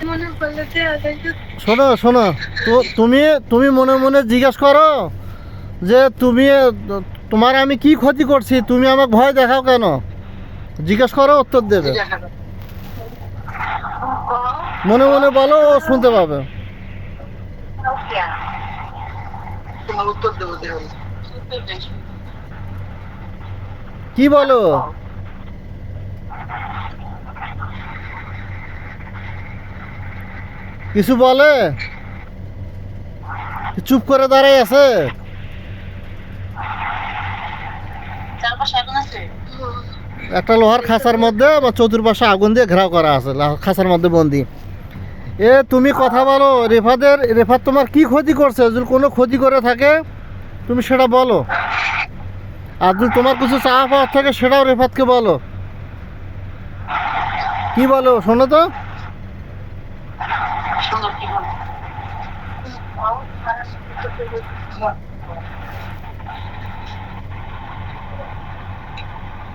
মনে শোনো শোনো তো তুমি তুমি মনে মনে জিজ্ঞেস করো যে তুমি তোমার আমি কি ক্ষতি করছি তুমি আমাকে ভয় দেখাও কেন? জিজ্ঞেস করো উত্তর দেবে। মনে মনে বলো ও শুনতে পাবে। কি বলো? কিছু বলে? চুপ করে দাঁড়াই আছে? একটা লোহার খাঁচার মধ্যে বা চতুর্পাশে আগুন দিয়ে ঘেরাও করা আছে খাঁচার মধ্যে বন্দি। এ তুমি কথা বলো রেফাদের রেফাত তোমার কি ক্ষতি করছে? যদি কোনো ক্ষতি করে থাকে তুমি সেটা বলো। আর যদি তোমার কিছু চাওয়া পাওয়ার থাকে সেটাও রেফাতকে বলো। কি বলো শোনো তো সুন্দর কি বল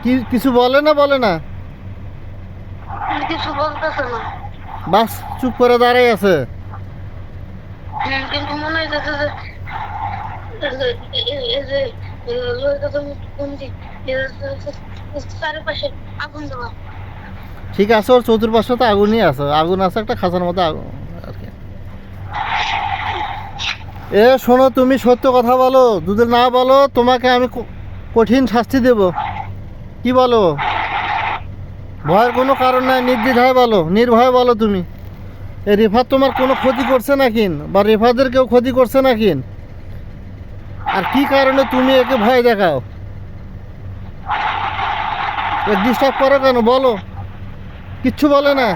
কি কিছু বলে না বলে না কিছু বলতেছে না বাস চুপ করে দাঁড়াই আছে কিন্তু মনে হইতেছে যে ঠিক আছে ওর চতুর্পাশে তো আগুনই আছে আগুন আছে একটা খাঁচার মতো আগুন আর কি এ, শোনো, তুমি সত্য কথা বলো। যদি না বলো, তোমাকে আমি কঠিন শাস্তি দেব। কি বলো? ভয়ের কোনো কারণ নাই, নির্দ্বিধায় বলো, নির্ভয় বলো তুমি। এ, রেফাত তোমার কোনো ক্ষতি করছে নাকিন বা রেফাদের কেউ ক্ষতি করছে নাকিন আর কি কারণে তুমি একে ভয় দেখাও? ডিস্টার্ব করো কেন? বলো। কিচ্ছু বলে না,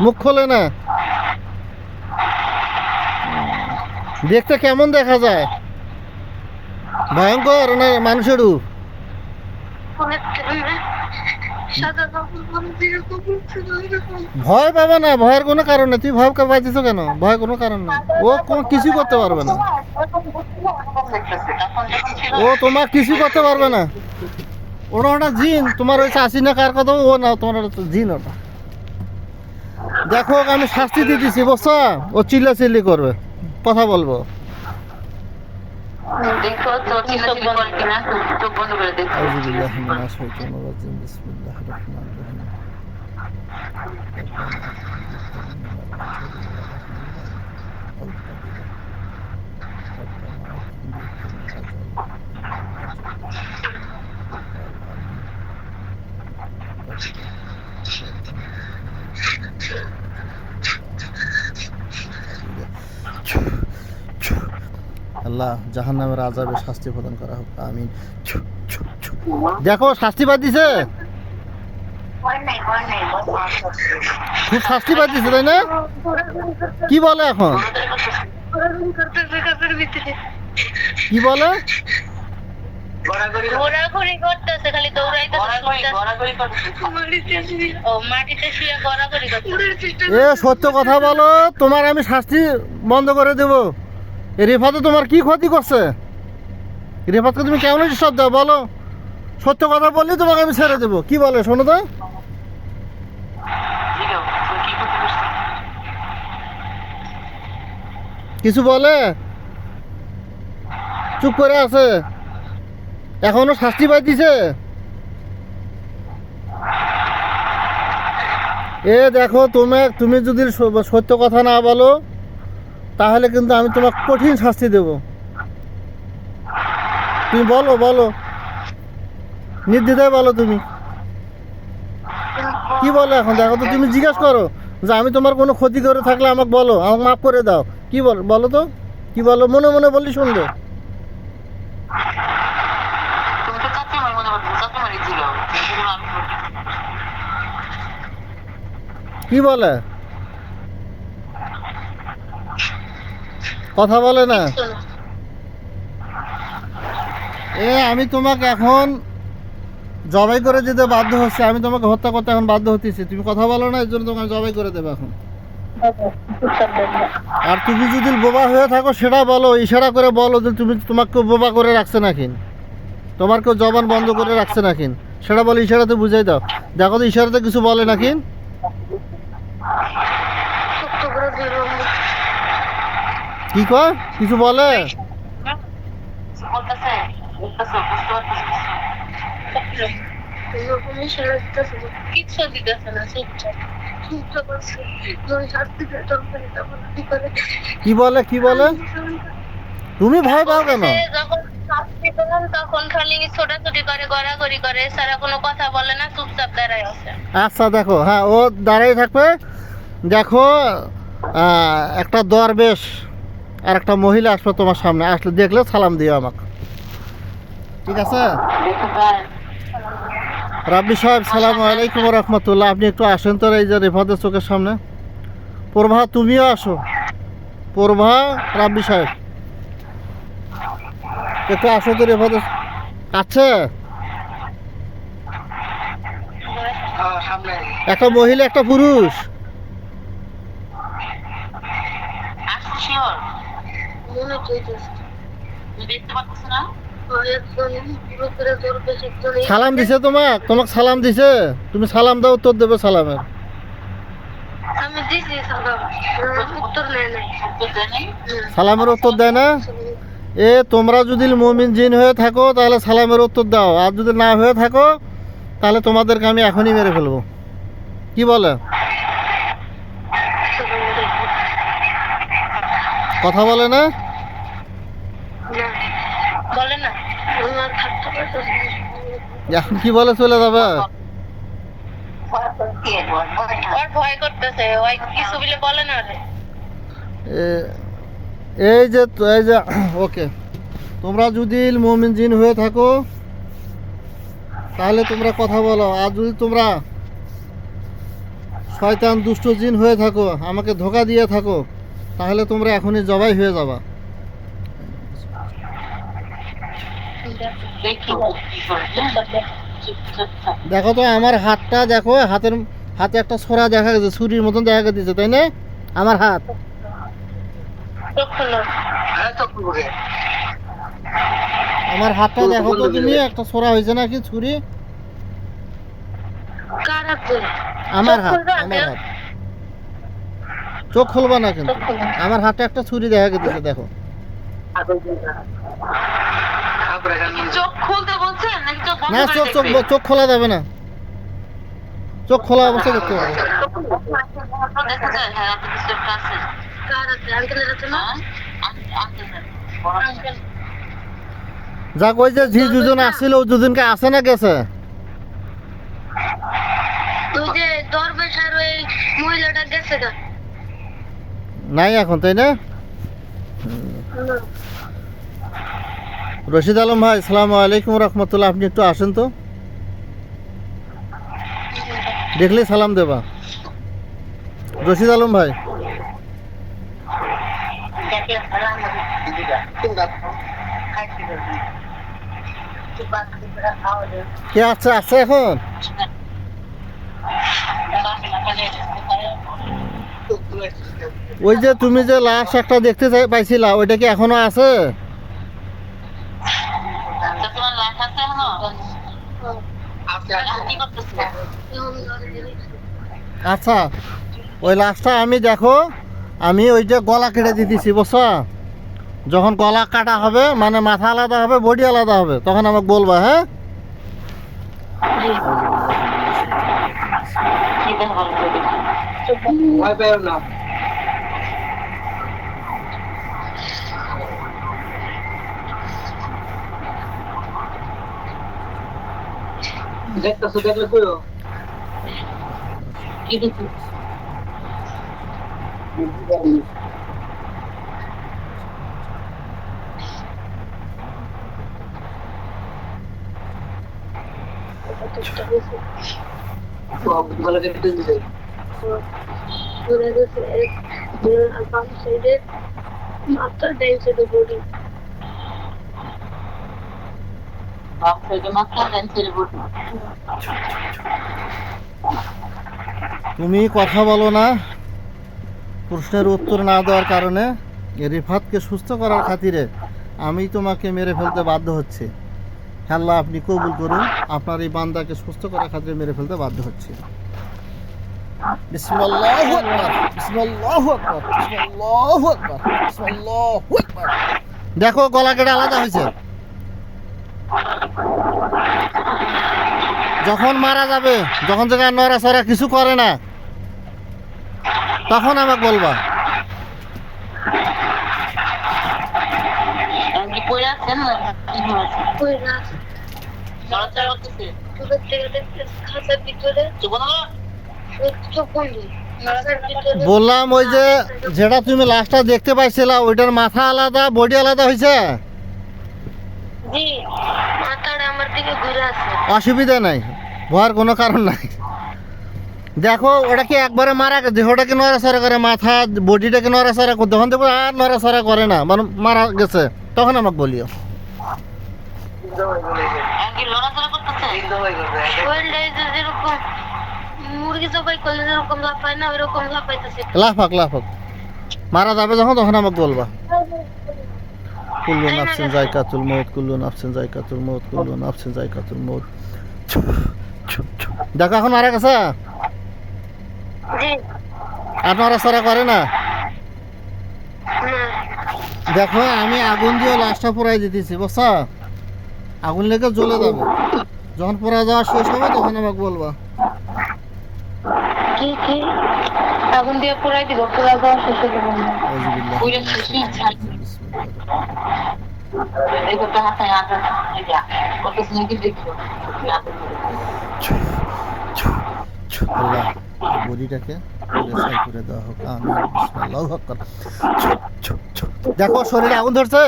মুখ খোলে না। দেখতে কেমন দেখা যায়? ভয়ঙ্কর না মানুষের রূপ? অনেক সাদা কাপড় পরে দিয়ে কাপড় ছিল এরকম ভয় পাবে না, ভয়ের কোনো কারণ নেই। তুই ভয় পাইছিস কেন? ভয় কোনো কারণ নেই। ও কোনো কিছু করতে পারবে না। ও তোমার কিছু করতে পারবে না। ওটা ওটা জিন। তোমার ওই চাষি না কার কথা? ও না, তোমার জিন ওটা। দেখো, আমি শাস্তি দিয়ে দিছি বসা ও চিল্লা চিল্লি করবে। কথা বলব? Thank তো আল্লাহ জাহান নামের আজাবে শাস্তি প্রদান করা হোক আমিন। দেখো শাস্তি বাদ দিছে? খুব শাস্তি বাদ দিছে তাই না? কি বলে এখন? কি বলে? এ সত্য কথা বলো তোমার আমি শাস্তি বন্ধ করে দেব। রেফাতে তোমার কি ক্ষতি করছে? রেফাতকে তুমি কেমন সব দাও বলো। সত্য কথা বললে তোমাকে আমি ছেড়ে দেবো। কি বলে শোনো তো। কিছু বলে? চুপ করে আছে। এখনও শাস্তি পাই দিছে এ দেখো তুমি তুমি যদি সত্য কথা না বলো তাহলে কিন্তু আমি তোমাকে কঠিন শাস্তি দেব। তুমি বলো বলো। নির্দ্বিধায় বলো তুমি। কি বলো এখন? দেখো তো তুমি জিজ্ঞাসা করো যে আমি তোমার কোনো ক্ষতি করে থাকলে আমাকে বলো, আমাকে মাফ করে দাও। কি বল, বলো তো। কি বলো? মনে মনে বললি শুনবে। কি তো চাচি আমার মনে করছ চাচি মারি জিগাও যেগুলো আমি করছি কি বলে কথা বলে না। এ, আমি তোমাকে এখন জবাই করে দিতে বাধ্য হচ্ছে। আমি তোমাকে হত্যা করতে এখন বাধ্য হতেছি। তুমি কথা বলো না, এর জন্য তোমাকে জবাই করে দেবো এখন। আর তুমি যদি বোবা হয়ে থাকো, সেটা বলো, ইশারা করে বলো যে তুমি তোমাকে বোবা করে রাখছে নাকি তোমার কেউ জবান বন্ধ করে রাখছে নাকি সেটা বলে, ইশারাতে বুঝাই দাও। দেখো তো, ইশারাতে কিছু বলে নাকি কি কয়? কিছু বলে? কি বলে কি বলে? তুমি ভয় পাও কেন? যখন তখন খালি ছোটাছুটি করে গড়াগড়ি করে সারা কোনো কথা বলে না চুপচাপ দাঁড়ায় আছে। আচ্ছা দেখো হ্যাঁ ও দাঁড়িয়ে থাকবে। দেখো আহ, একটা দরবেশ আর একটা মহিলা আসবে তোমার সামনে, আসলে দেখলে সালাম দিও আমাকে। ঠিক আছে? রাব্বি সাহেব, সালাম আলাইকুম রহমতুল্লাহ। আপনি একটু আসেন তো এই যে রেফাদের চোখের সামনে। প্রভা, তুমিও আসো। প্রভা, রাব্বি সাহেব। একটু আসো তো রেফাদের আছে? একটা মহিলা, একটা পুরুষ। দেখতে না? একজন সালাম দিছে তোমাক তোমাক সালাম দিছে? তুমি সালাম দাও উত্তর দেবে সালামের। আমি দিছি সালাম উত্তর নেয় নাই। সালামের উত্তর দেয় না? এ তোমরা যদি মমিন জিন হয়ে থাকো তাহলে সালামের উত্তর দাও। আর যদি না হয়ে থাকো তাহলে তোমাদেরকে আমি এখনই মেরে ফেলব। কি বলে? কথা বলে না বলে না আমার থাকতে পারতো এখন কি বলে চলে যাবে? ভয় করতেছে ওই কিছু বলে বলে না এ- এই যে এই যে ওকে। তোমরা যদি মমিন জিন হয়ে থাকো তাহলে তোমরা কথা বলো। আর যদি তোমরা শয়তান দুষ্ট জিন হয়ে থাকো আমাকে ধোকা দিয়ে থাকো তাহলে তোমরা এখনই জবাই হয়ে যাবা। দেখি তো আমার হাতটা দেখো হাতের হাতে একটা ছোরা দেখা গেছে ছুরির মতন দেখা গেছে তাই না? আমার হাত। চোখ আমার হাতটা দেখো তো তুমি একটা ছোরা হয়েছে নাকি ছুরি? আমার হাত আমার হাত। চোখ খুলবা না কিন্তু। আমার হাতে একটা ছুরি দেখা গেছে দেখো। চোখ খুলতে বলছেন? নাকি চোখ বন্ধ না চোখ চোখ চোখ খোলা যাবে না। চোখ খোলা দেখতে হবে। যাক ওই যে ঝি দুজন আসছিল ওই দুজনকে আসে না গেছে। ওই যে দরবেশ ওই মহিলাটা গেছে গা। নাই এখন তাই না। রশিদ আলম ভাই, সালাম আলাইকুম রহমতুল্লাহ। আপনি একটু আসেন তো। দেখলে সালাম দেবা। রশিদ আলম ভাই। কে আছে? আছে এখন? ওই যে তুমি যে লাশ একটা দেখতে পাইছিলা, ওইটা কি এখনও আছে তা তোমার লাশ আছে এখনও? এখন কি করতেছো? আচ্ছা ওই লাশটা আমি দেখো, আমি ওই যে গলা কেটে দিতেছি, বুঝছ? যখন গলা কাটা হবে মানে মাথা আলাদা হবে, বডি আলাদা হবে, তখন আমাকে বলবা হ্যাঁ? দেখা ভালো করে দেখি। দেখতেছো দেখলে কইও কি দেখি? মাথা ডাইন সাইডে বডি বাম সাইডে মাথা, ডান সাইডে বডি। তুমি কথা বলো না। প্রশ্নের উত্তর না দেওয়ার কারণে রিফাতকে সুস্থ করার খাতিরে আমি তোমাকে মেরে ফেলতে বাধ্য হচ্ছে। আল্লাহ আপনি কবুল করুন। আপনার এই বান্দাকে সুস্থ করার খাতিরে মেরে ফেলতে বাধ্য হচ্ছে। দেখো, গলা কেটে আলাদা হয়েছে। যখন মারা যাবে যখন থেকে নড়াচড়া কিছু করে না তখন আমাকে বলবা। ভিতরে। বললাম ওই যে যেটা তুমি লাস্টটা দেখতে পাইছিলা ওইটার মাথা আলাদা বডি আলাদা হয়েছে জি মাথাটা আমার দিকে ঘুরে আছে অসুবিধা নাই ভয়ের কোনো কারণ নাই। দেখো ওটা কি একবারে মারা দেহটাকে নড়াচড়া করে? মাথা বডিটাকে নড়াচড়া করে? তখন দেখব আর নড়াচড়া করে না মানে মারা গেছে। তখন আমাকে বলিও। লাফাক লাফাক। মারা যাবে যখন তখন আমাকে বলবা। কুল্লু নাফসিন জায়কাতুল মৌত কুল্লু নাফসিন জায়কাতুল মৌত কুল্লু নাফসিন জায়কাতুল মৌত দেখো এখন মারা গেছে? নড়াচড়া করে না? দেখো আমি আগুন দিয়ে লাশটা পোড়াই দিতেছি বুঝছ? আগুন লেগে জ্বলে যাবে। যখন পোড়া যাওয়া শেষ হবে তখন আমাকে বলবা। কি কি? আগুন দিয়ে পুরাই দিব পুরা দেওয়া শেষ হয়ে দেখো আল্লাহ বডিটাকে করে দেওয়া হোক। শরীরে আগুন ধরছে?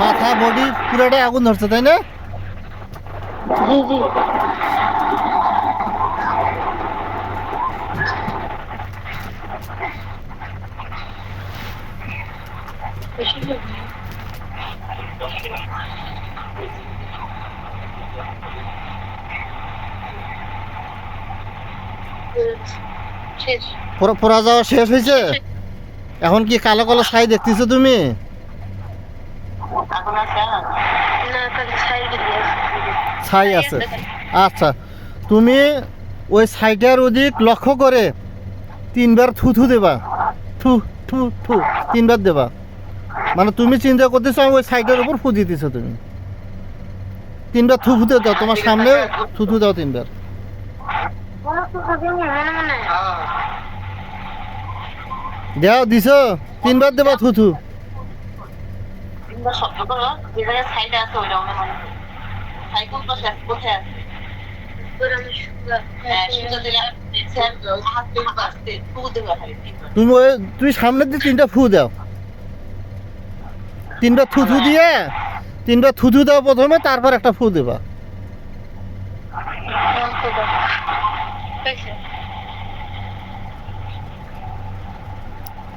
মাথা বডি পুরোটাই আগুন ধরছে তাই না? জি জি শেষ যাওয়া শেষ হয়েছে? এখন কি কালো কালো ছাই দেখতেছো তুমি? ছাই আছে। আচ্ছা তুমি ওই সাইডের ওদিক লক্ষ্য করে তিনবার থু থু দেবা। থু থু থু, তিনবার দেবা। মানে তুমি চিন্তা করতেছো, আমি ওই সাইডের উপর ফু দিতেছো তুমি। তিনবার থু ফুতে দাও, তোমার সামনে থু থু দাও তিনবার। দেও, দিছো? তিনবার দেবা থু থু তিনবার শব্দ করো যে জায়গায় সাইডে আছে ওইটা সাই কোন পাশে আছে কোথায় আছে করে আমি শুকা সুন্দর দিলে হাত দিয়ে আসতে ফু দেবে খালি তিনবার তুমি ওই তুমি সামনে দিয়ে তিনটা ফু দাও। তিনবার থু থু দিয়ে তিনটা থু থু দাও প্রথমে তারপর একটা ফু দেবা।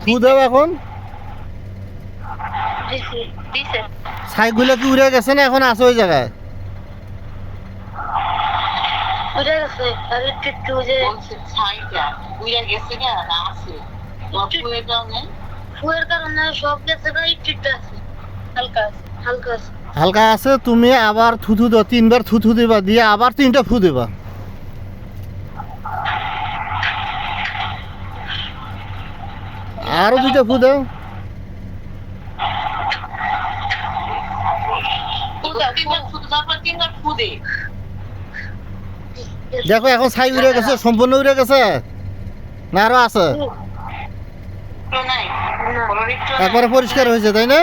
ফু দাও এখন? ছাইগুলো কি উড়ে গেছে না এখন আছে ওই জায়গায়? ফুয়ের কারণে? সব গেছে না একটু আছে। হালকা আছে তুমি আবার থুথু দাও তিনবার থুথু দিবা দিয়ে আবার তিনটা ফু দিবা। আরও দুইটা ফু দাও। দেখো এখন ছাই উড়ে গেছে সম্পূর্ণ উড়ে গেছে। না আরও আছে। একবারে পরিষ্কার হয়েছে তাই না?